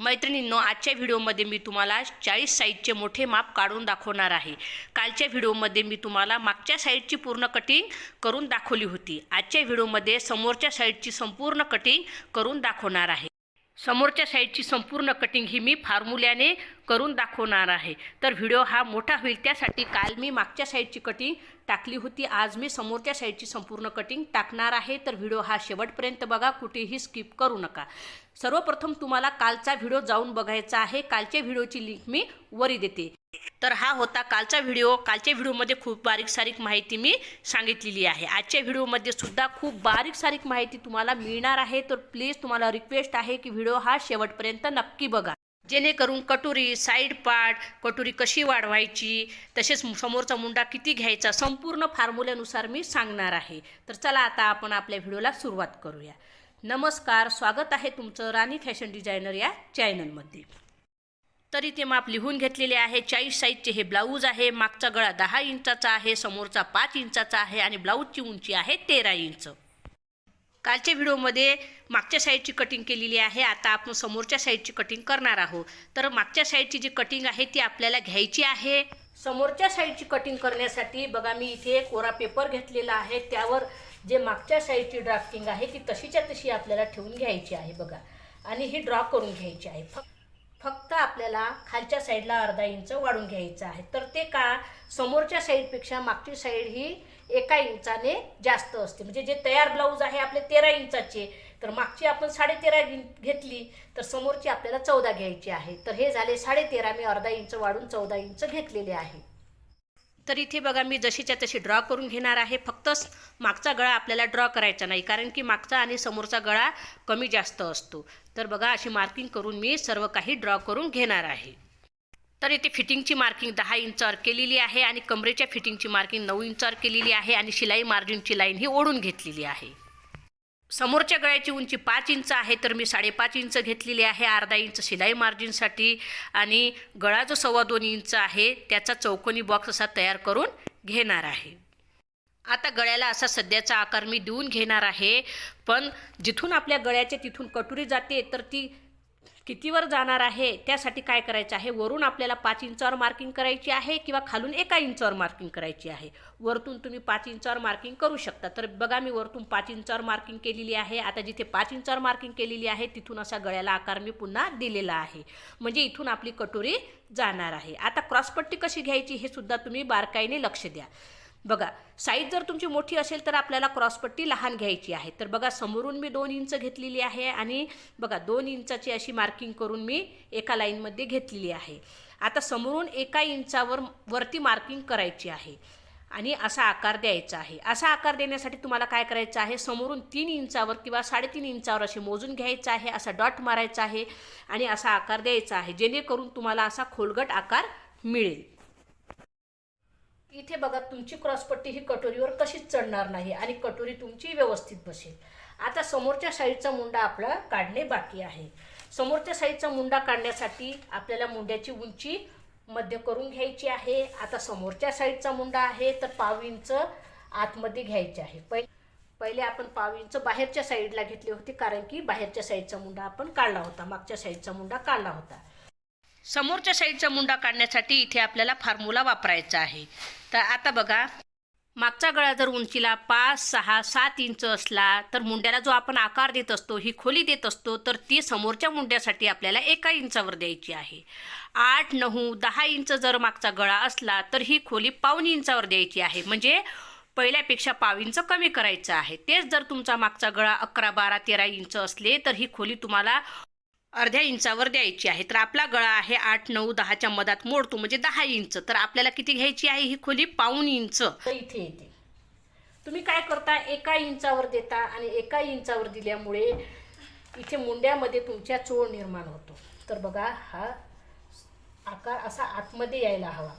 मैत्रिणींनो आजच्या व्हिडिओमध्ये मी तुम्हाला चाळीस साईजचे मोठे माप काढून दाखवणार आहे. कालच्या व्हिडिओमध्ये मी तुम्हाला मागच्या साईडची पूर्ण कटिंग करून दाखवली होती. आजच्या व्हिडिओमध्ये समोरच्या साईडची संपूर्ण कटिंग करून दाखवणार आहे. समोरच्या साईडची संपूर्ण कटिंग ही मी फॉर्म्युल्याने करून दाखवणार आहे. तर व्हिडिओ हा मोठा होईल त्यासाठी काल मी मागच्या साईडची कटिंग टाकली होती. आज मी समोरच्या साईडची संपूर्ण कटिंग टाकणार आहे. तर व्हिडिओ हा शेवटपर्यंत बघा. कुठेही स्किप करू नका. सर्वप्रथम तुम्हाला कालचा व्हिडिओ जाऊन बघायचा आहे. कालच्या व्हिडिओची लिंक मी वरी देते. तर हा होता कालचा व्हिडिओ कालच्या व्हिडिओमध्ये खूप बारीक सारीक माहिती मी सांगितलेली आहे. आजच्या व्हिडिओमध्ये सुद्धा खूप बारीक सारीक माहिती तुम्हाला मिळणार आहे. तर प्लीज तुम्हाला रिक्वेस्ट आहे की व्हिडिओ हा शेवटपर्यंत नक्की बघा. जेणेकरून कटोरी साईड पार्ट कटोरी कशी वाढवायची तसेच समोरचा मुंडा किती घ्यायचा संपूर्ण फॉर्म्युल्यानुसार मी सांगणार आहे. तर चला आता आपण आपल्या व्हिडिओला सुरुवात करूया. नमस्कार स्वागत आहे तुमचं राणी फॅशन डिझायनर या चॅनलमध्ये. तर इथे माप लिहून घेतलेले आहे चाळीस साईजचे हे ब्लाऊज आहे मागचा गळा दहा इंचाचा आहे समोरचा पाच इंचाचा आहे आणि ब्लाऊजची उंची आहे तेरा इंच. कालच्या व्हिडिओमध्ये मागच्या साईडची कटिंग केलेली आहे. आता आपण समोरच्या साईडची कटिंग करणार आहोत. तर मागच्या साईडची जी कटिंग आहे ती आपल्याला घ्यायची आहे. समोरच्या साईडची कटिंग करण्यासाठी बघा मी इथे कोरा पेपर घेतलेला आहे. त्यावर जे मागच्या साईडची ड्राफ्टिंग आहे ती तशीच्या तशी आपल्याला ठेवून घ्यायची आहे बघा. आणि ही ड्रॉ करून घ्यायची आहे. फक्त फक्त आपल्याला खालच्या साईडला अर्धा इंच वाढून घ्यायचं आहे. तर ते का? समोरच्या साईडपेक्षा मागची साईड ही एका इंचाने जास्त असते. म्हणजे जे तयार ब्लाऊज आहे आपले तेरा इंचाचे तर मागची आपण साडेतेरा घेतली तर समोरची आपल्याला चौदा घ्यायची आहे. तर हे झाले साडेतेरा. मी अर्धा इंच वाढून चौदा इंच घेतलेले आहे. तर इथे बघा मी जशीच्या तशी ड्रॉ करून घेणार आहे. फक्त मागचा गळा आपल्याला ड्रॉ करायचा नाही कारण की मागचा आणि समोरचा गळा कमी जास्त असतो. तर बघा अशी मार्किंग करून मी सर्व काही ड्रॉ करून घेणार आहे. तर इथे फिटिंगची मार्किंग दहा इंचावर केलेली आहे आणि कमरेच्या फिटिंगची मार्किंग नऊ इंचावर केलेली आहे आणि शिलाई मार्जिनची लाईन ही ओढून घेतलेली आहे. समोरच्या गळ्याची उंची पाच इंच आहे तर मी साडेपाच इंच घेतलेली आहे अर्धा इंच शिलाई मार्जिनसाठी आणि गळा जो सव्वा दोन इंच आहे त्याचा चौकोनी बॉक्स असा तयार करून घेणार आहे. आता गळ्याला असा सध्याचा आकार मी देऊन घेणार आहे. पण जिथून आपल्या गळ्याच्या तिथून कटोरी जाते तर ती कितीवर जाणार आहे त्यासाठी काय करायचं आहे? वरून आपल्याला पाच इंचावर मार्किंग करायची आहे किंवा खालून एका इंचावर मार्किंग करायची आहे? वरतून तुम्ही पाच इंचावर मार्किंग करू शकता. तर बघा मी वरतून पाच इंचावर मार्किंग केलेली आहे. आता जिथे पाच इंचावर मार्किंग केलेली आहे तिथून असा गळ्याला आकार मी पुन्हा दिलेला आहे. म्हणजे इथून आपली कटोरी जाणार आहे. आता क्रॉसपट्टी कशी घ्यायची हे सुद्धा तुम्ही बारकाईने लक्ष द्या. बघा साईज जर तुमची मोठी असेल तर आपल्याला क्रॉसपट्टी लहान घ्यायची आहे. तर बघा समोरून मी दोन इंच घेतलेली आहे आणि बघा दोन इंचाची अशी मार्किंग करून मी एका लाईनमध्ये घेतलेली आहे. आता समोरून एका इंचावर वरती मार्किंग करायची आहे. आणि असा आकार द्यायचा आहे. असा आकार देण्यासाठी तुम्हाला काय करायचं आहे? समोरून तीन इंचावर किंवा साडेतीन इंचावर असे मोजून घ्यायचं आहे असा डॉट मारायचा आहे आणि असा आकार द्यायचा आहे. जेणेकरून तुम्हाला असा खोलगट आकार मिळेल. इथे बघा तुमची क्रॉसपट्टी ही कटोरीवर कशीच चढणार नाही आणि कटोरी तुमची व्यवस्थित बसेल. आता समोरच्या साईडचा मुंडा आपला काढणे बाकी आहे. समोरच्या साईडचा मुंडा काढण्यासाठी आपल्याला मुंड्याची उंची मध्य करून घ्यायची आहे. आता समोरच्या साईडचा मुंडा आहे तर पाव इंच आतमध्ये घ्यायचे आहे. पै पहिले आपण पाव इंच बाहेरच्या साईडला घेतली होती कारण की बाहेरच्या साईडचा मुंडा आपण काढला होता मागच्या साईडचा मुंडा काढला होता. समोरच्या साईडचा मुंडा काढण्यासाठी इथे आपल्याला फॉर्म्युला वापरायचा आहे. तर आता बघा मागचा गळा जर उंचीला पाच सहा सात इंच असला तर मुंड्याला जो आपण आकार देत असतो ही खोली देत असतो तर ती समोरच्या मुंड्यासाठी आपल्याला एका इंचावर द्यायची आहे. आठ नऊ दहा इंच जर मागचा गळा असला तर ही खोली पाऊन इंचावर द्यायची आहे. म्हणजे पहिल्यापेक्षा पाव इंच कमी करायचं आहे. तेच जर तुमचा मागचा गळा अकरा बारा तेरा इंच असले तर ही खोली तुम्हाला अर्ध्या इंचावर द्यायची आहे. तर आपला गळा आहे आठ नऊ दहाच्या मधात मोडतो म्हणजे दहा इंच. तर आपल्याला किती घ्यायची आहे ही खोली? पाऊन इंच. इथे येते. तुम्ही काय करता? एका इंचावर देता आणि एका इंचावर दिल्यामुळे इथे मुंड्यामध्ये तुमच्या चोळ निर्माण होतो. तर बघा हा आकार असा आतमध्ये यायला हवा.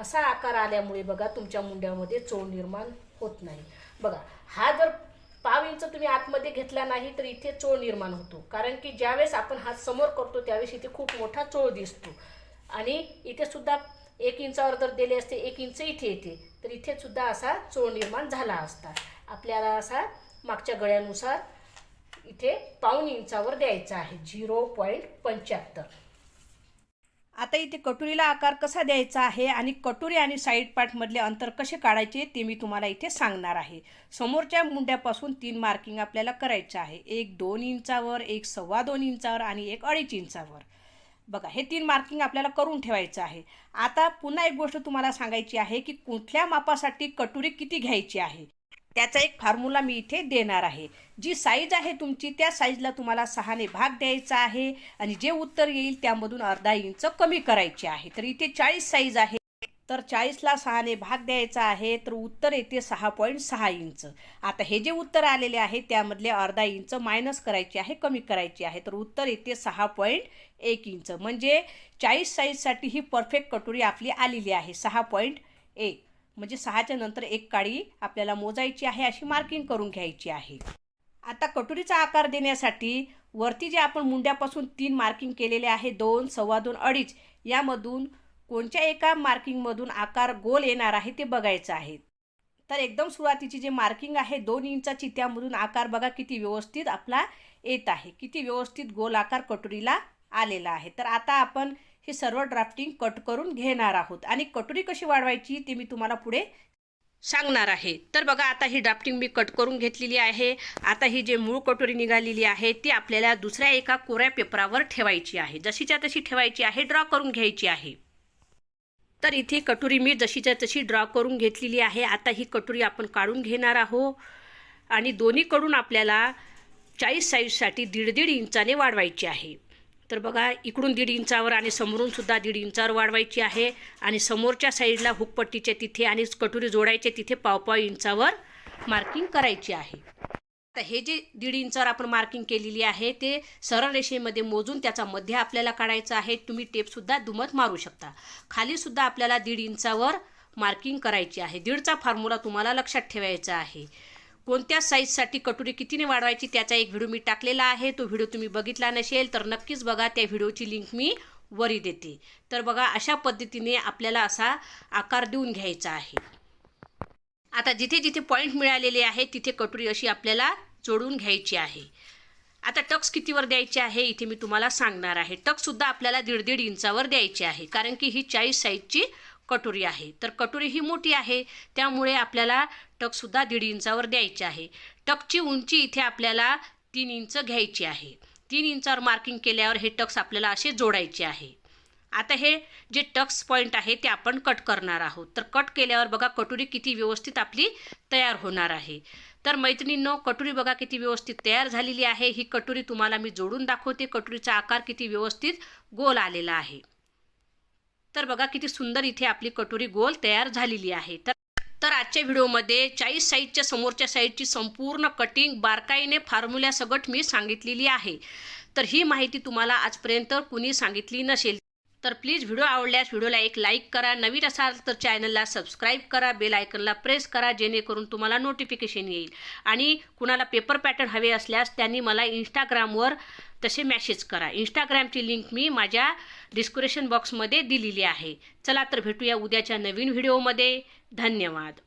असा आकार आल्यामुळे बघा तुमच्या मुंड्यामध्ये चोळ निर्माण होत नाही. बघा हा जर पाव इंच तुम्ही आतमध्ये घेतला नाही तर इथे चोळ निर्माण होतो. कारण की ज्यावेळेस आपण हात समोर करतो त्यावेळेस इथे खूप मोठा चोळ दिसतो. आणि इथे सुद्धा एक इंचावर जर दिले असते एक इंच इथे येते तर इथे सुद्धा असा चोळ निर्माण झाला असता. आपल्याला असा मागच्या गळ्यानुसार इथे पाऊन इंचावर द्यायचा आहे झिरो पॉईंट पंच्याहत्तर. आता इथे कटोरीला आकार कसा द्यायचा आहे आणि कटोरी आणि साईड पार्टमधले अंतर कसे काढायचे ते मी तुम्हाला इथे सांगणार आहे. समोरच्या मुंड्यापासून तीन मार्किंग आपल्याला करायचं आहे. एक दोन इंचावर एक सव्वा दोन इंचावर आणि एक अडीच इंचावर. बघा हे तीन मार्किंग आपल्याला करून ठेवायचं आहे. आता पुन्हा एक गोष्ट तुम्हाला सांगायची आहे की कुठल्या मापासाठी कटोरी किती घ्यायची आहे? त्याचा एक फॉर्म्युला मी इथे देणार आहे. जी साईज आहे तुमची त्या साईजला तुम्हाला सहाने भाग द्यायचा आहे आणि जे उत्तर येईल त्यामधून अर्धा इंच कमी करायचे आहे. तर इथे चाळीस साईज आहे. तर चाळीसला सहाने भाग द्यायचा आहे तर उत्तर येते सहा पॉईंट सहा इंच आता हे जे उत्तर आलेले आहे त्यामधले अर्धा इंच मायनस करायचे आहे कमी करायचे आहे. तर उत्तर येते सहा पॉईंट एक इंच म्हणजे चाळीस साईजसाठी ही परफेक्ट कटोरी आपली आलेली आहे सहा पॉईंट एक. म्हणजे सहाच्या नंतर एक काळी आपल्याला मोजायची आहे अशी मार्किंग करून घ्यायची आहे. आता कटोरीचा आकार देण्यासाठी वरती जे आपण मुंड्यापासून तीन मार्किंग केलेले आहे दोन सव्वा दोन अडीच यामधून कोणत्या एका मार्किंगमधून आकार गोल येणार आहे ते बघायचं आहे. तर एकदम सुरुवातीची जे मार्किंग आहे दोन इंचाची त्यामधून आकार बघा किती व्यवस्थित आपला येत आहे किती व्यवस्थित गोल आकार कटोरीला आलेला आहे. तर आता आपण हे सर्व ड्राफ्टिंग कट करून घेणार आहोत. आणि कटोरी कशी वाढवायची ती मी तुम्हाला पुढे सांगणार आहे. तर बघा आता ही ड्राफ्टिंग मी कट करून घेतलेली आहे. आता ही जे मूळ कटोरी निघालेली आहे ती आपल्याला दुसऱ्या एका कोऱ्या पेपरावर ठेवायची आहे. जशीच्या तशी ठेवायची आहे ड्रॉ करून घ्यायची आहे. तर इथे कटोरी मी जशीच्या तशी ड्रॉ करून घेतलेली आहे. आता ही कटोरी आपण काढून घेणार आहोत. आणि दोन्हीकडून आपल्याला चाळीस साईजसाठी दीड दीड इंचाने वाढवायची आहे. तर बघा इकडून दीड इंचावर आणि समोरून सुद्धा दीड इंचावर वाढवायची आहे. आणि समोरच्या साईडला हुकपट्टीच्या तिथे आणि कटोरी जोडायचे तिथे पावपाव इंचावर मार्किंग करायची आहे. आता हे जे दीड इंचावर आपण मार्किंग केलेली आहे ते सरळ रेषेमध्ये मोजून त्याचा मध्य आपल्याला काढायचा आहे. तुम्ही टेपसुद्धा दुमत मारू शकता. खालीसुद्धा आपल्याला दीड इंचावर मार्किंग करायची आहे. दीडचा फॉर्म्युला तुम्हाला लक्षात ठेवायचा आहे. कोणत्या साईजसाठी कटोरी कितीने वाढवायची त्याचा एक व्हिडिओ मी टाकलेला आहे. तो व्हिडिओ तुम्ही बघितला नसेल तर नक्कीच बघा. त्या व्हिडिओची लिंक मी वरी देते. तर बघा अशा पद्धतीने आपल्याला असा आकार देऊन घ्यायचा आहे. आता जिथे जिथे पॉईंट मिळालेले आहे तिथे कटोरी अशी आपल्याला जोडून घ्यायची आहे. आता टक्स कितीवर द्यायचे आहे इथे मी तुम्हाला सांगणार आहे. टक्ससुद्धा आपल्याला दीड दीड इंचावर द्यायचे आहे. कारण की ही चाळीस साईजची कटोरी आहे. तर कटोरी ही मोठी आहे त्यामुळे आपल्याला टकसुद्धा दीड इंचावर द्यायची आहे. टकची उंची इथे आपल्याला तीन इंच घ्यायची आहे. तीन इंचावर मार्किंग केल्यावर हे टक्स आपल्याला असे जोडायचे आहे. आता हे जे टक्स पॉईंट आहे ते आपण कट करणार आहोत. तर कट केल्यावर बघा कटोरी किती व्यवस्थित आपली तयार होणार आहे. तर मैत्रिणींनो कटोरी बघा किती व्यवस्थित तयार झालेली आहे. ही कटोरी तुम्हाला मी जोडून दाखवते. कटोरीचा आकार किती व्यवस्थित गोल आलेला आहे. तर बघा किती सुंदर इथे आपली कटोरी गोल तयार झालेली आहे. तर तर आजच्या व्हिडिओमध्ये चाळीस साईजच्या समोरच्या साईजची संपूर्ण कटिंग बारकाईने फॉर्म्युल्यासकट मी सांगितलेली आहे. तर ही माहिती तुम्हाला आजपर्यंत कुणी सांगितली नसेल. तर प्लीज व्हिडिओ आवडल्यास व्हिडिओला एक लाईक करा नवीन असाल तर चॅनलला सबस्क्राईब करा बेल आयकनला प्रेस करा जेणेकरून तुम्हाला नोटिफिकेशन येईल. आणि कुणाला पेपर पॅटर्न हवे असल्यास त्यांनी मला इंस्टाग्रामवर तसे मॅसेज करा. इंस्टाग्रामची लिंक मी माझ्या डिस्क्रिप्शन बॉक्समध्ये दिलेली आहे. चला तर भेटूया उद्याच्या नवीन व्हिडिओमध्ये धन्यवाद.